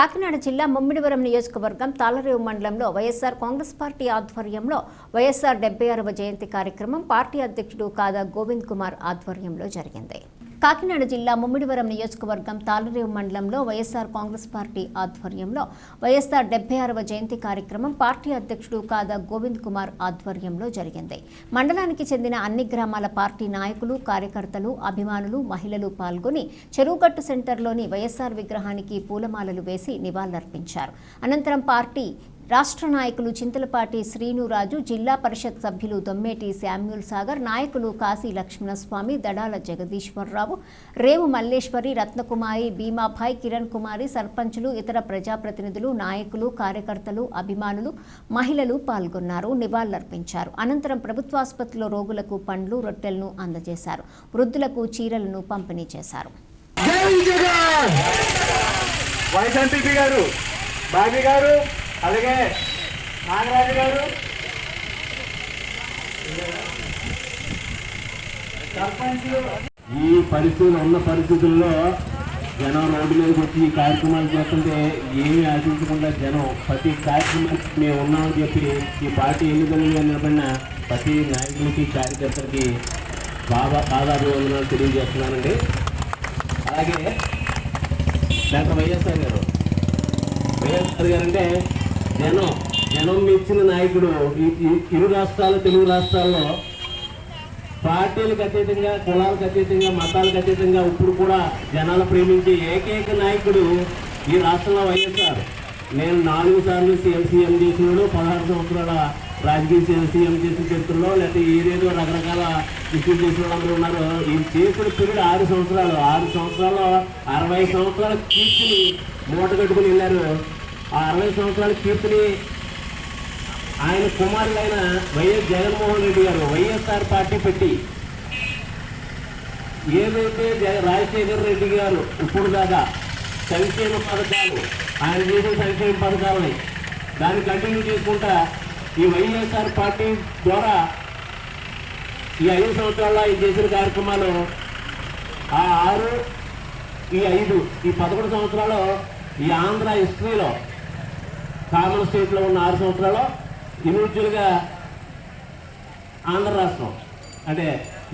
కాకినాడ జిల్లా ముమ్మిడివరం నియోజకవర్గం తాళరేవు మండలంలో వైఎస్ఆర్ కాంగ్రెస్ పార్టీ ఆధ్వర్యంలో వైఎస్ఆర్ డెబ్బై ఆరవ జయంతి కార్యక్రమం పార్టీ అధ్యక్షుడు కాదా గోవింద్ కుమార్ ఆధ్వర్యంలో జరిగింది. కాకినాడ జిల్లా ముమ్మిడివరం నియోజకవర్గం తాళరేవు మండలంలో వైఎస్ఆర్ కాంగ్రెస్ పార్టీ ఆధ్వర్యంలో వైఎస్ఆర్ డెబ్బై ఆరవ జయంతి కార్యక్రమం పార్టీ అధ్యక్షుడు కాదా గోవింద్ కుమార్ ఆధ్వర్యంలో జరిగింది. మండలానికి చెందిన అన్ని గ్రామాల పార్టీ నాయకులు కార్యకర్తలు అభిమానులు మహిళలు పాల్గొని చెరువుగట్టు సెంటర్లోని వైఎస్ఆర్ విగ్రహానికి పూలమాలలు వేసి నివాళులర్పించారు. అనంతరం పార్టీ రాష్ట్ర నాయకులు చింతలపాటి శ్రీనురాజు జిల్లా పరిషత్ సభ్యులు దొమ్మేటి శామ్యూల్ సాగర్ నాయకులు కాశీ లక్ష్మణస్వామి దడాల జగదీశ్వరరావు రేవు మల్లేశ్వరి రత్నకుమారి భీమాభాయ్ కిరణ్ కుమారి సర్పంచులు ఇతర ప్రజాప్రతినిధులు నాయకులు కార్యకర్తలు అభిమానులు మహిళలు పాల్గొన్నారు నివాళులర్పించారు. అనంతరం ప్రభుత్వాసుపత్రిలో రోగులకు పండ్లు రొట్టెలను అందజేశారు. వృద్ధులకు చీరలను పంపిణీ చేశారు. జై గారు బాబీ గారు అలాగే నాగరాజు గారు. ఈ పరిస్థితులు ఉన్న పరిస్థితుల్లో జనం రోడ్డు మీదకి వచ్చి ఈ కార్యక్రమాలు చేస్తుంటే ఏమీ ఆశించకుండా జనం ప్రతి కార్యక్రమానికి మేము ఉన్నామని చెప్పి ఈ పార్టీ ఎన్నికల్లో నిలబడిన ప్రతి నాయకులకి కార్యకర్తలకి బాగా పాదాభివందనాలు తెలియజేస్తున్నానండి. అలాగే డాక్టర్ వైఎస్ఆర్ గారు. వైఎస్ఆర్ గారు అంటే జనం జనం మెచ్చిన నాయకుడు. ఈ- ఇరు రాష్ట్రాలు తెలుగు రాష్ట్రాల్లో పార్టీలకు అతీతంగా కులాలకు అతీతంగా మతాలకు అతీతంగా ఇప్పుడు కూడా జనాలు ప్రేమించే ఏకైక నాయకుడు ఈ రాష్ట్రంలో వైఎస్ఆర్. నేను నాలుగు సార్లు సీఎం సీఎం చేసినాడు పదహారు సంవత్సరాల రాజకీయ సీఎం చేసిన చరిత్రలో లేకపోతే ఏదేదో రకరకాల ఇష్యూ చేసిన వాళ్ళు ఉన్నారు. ఈ చేసిన పీరియడ్ ఆరు సంవత్సరాలు. ఆరు సంవత్సరాల్లో అరవై సంవత్సరాల కీర్తిని మూట కట్టుకుని వెళ్ళారు. ఆ అరవై సంవత్సరాల కీర్తిని ఆయన కుమారులైన వైఎస్ జగన్మోహన్ రెడ్డి గారు వైఎస్ఆర్ పార్టీ పెట్టి ఏదైతే జగ- రాజశేఖర్ రెడ్డి గారు ఇప్పుడు దాకా సంక్షేమ పథకాలు ఆయన చేసిన సంక్షేమ పథకాలని దాన్ని కంటిన్యూ చేసుకుంటా ఈ వైఎస్ఆర్ పార్టీ ద్వారా ఈ ఐదు సంవత్సరాల్లో ఆయన చేసిన కార్యక్రమాలు ఆ ఆరు ఈ ఐదు ఈ పదకొండు సంవత్సరాలు ఈ ఆంధ్ర హిస్టరీలో కామన్ స్టేట్లో ఉన్న ఆరు సంవత్సరాలు ఇండివిజువల్గా ఆంధ్ర రాష్ట్రం. అంటే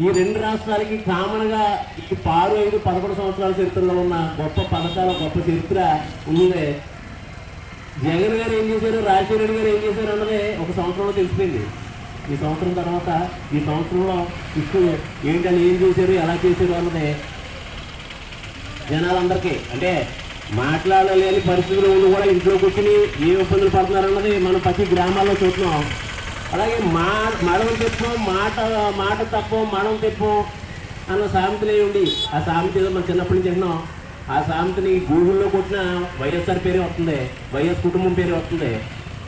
ఈ రెండు రాష్ట్రాలకి కామన్గా ఆరు ఐదు పదకొండు సంవత్సరాల చరిత్రలో ఉన్న గొప్ప పథకాల గొప్ప చరిత్ర ఉంది జగన్ గారు ఏం చేశారు రాజశేఖర రెడ్డి గారు ఏం చేశారు అన్నది ఒక సంవత్సరంలో తెలిసిపోయింది. ఈ సంవత్సరం తర్వాత ఈ సంవత్సరంలో ఇప్పుడు ఏంటని ఏం చేశారు ఎలా చేశారు అన్నది జనాలందరికీ. అంటే మాట్లాడలేని పరిస్థితులు ఉండి కూడా ఇంట్లో కూర్చుని ఏ ఇబ్బందులు పడుతున్నారు అన్నది మనం ప్రతి గ్రామాల్లో చూస్తున్నాం. అలాగే మా మడం తెప్పం మాట మాట తప్పం మడం తెప్పం అన్న సామెతలే ఉండి ఆ సామెత ఏదో మనం చిన్నప్పటి నుంచి వింటున్నాం ఆ సామెతని గూగుల్లో కొట్టిన వైఎస్ఆర్ పేరే వస్తుంది వైఎస్ కుటుంబం పేరే వస్తుంది.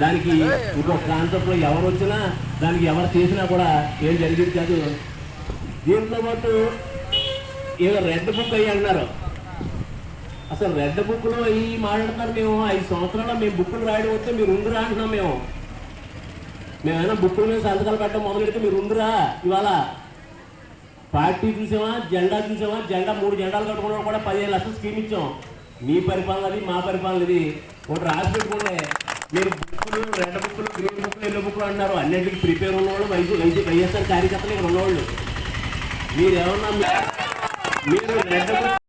దానికి ఇంకొక కాన్సెప్ట్లో ఎవరు వచ్చినా దానికి ఎవరు చేసినా కూడా ఏం జరిగేది కాదు. దీంతో పాటు ఏదో రెడ్ బుక్ అయ్యి అన్నారు అసలు రెడ్ బుక్లో ఈ మాట్లాడుతున్నారు మేము. ఐదు సంవత్సరాల్లో మేము బుక్కులు రాయడం వస్తే మీరు ఉండురా అంటున్నాం మేము. మేమైనా బుక్కుల మీద సంతకాలు పెట్టడం మొదలు పెడితే మీరు ఉండురా ఇవాళ. పార్టీ చూసామా? జెండా చూసామా? జెండా మూడు జెండాలు కట్టుకోవడం కూడా పదిహేను లక్షలు స్కీమ్ ఇచ్చాం. మీ పరిపాలన అది మా పరిపాలన ఇది. ఒకటి రాసి పెట్టుకుంటే మీరు బుక్కులు రెడ్ బుక్కులు గ్రీన్ బుక్కులు ఎల్లో బుక్కులు అన్నారు అన్నింటికి ప్రిపేర్ ఉన్నవాళ్ళు వైద్య వైద్య వైఎస్ఆర్ కార్యకర్తలు ఇక్కడ ఉన్నవాళ్ళు. మీరు ఏమన్నా మీరు రెడ్ బుక్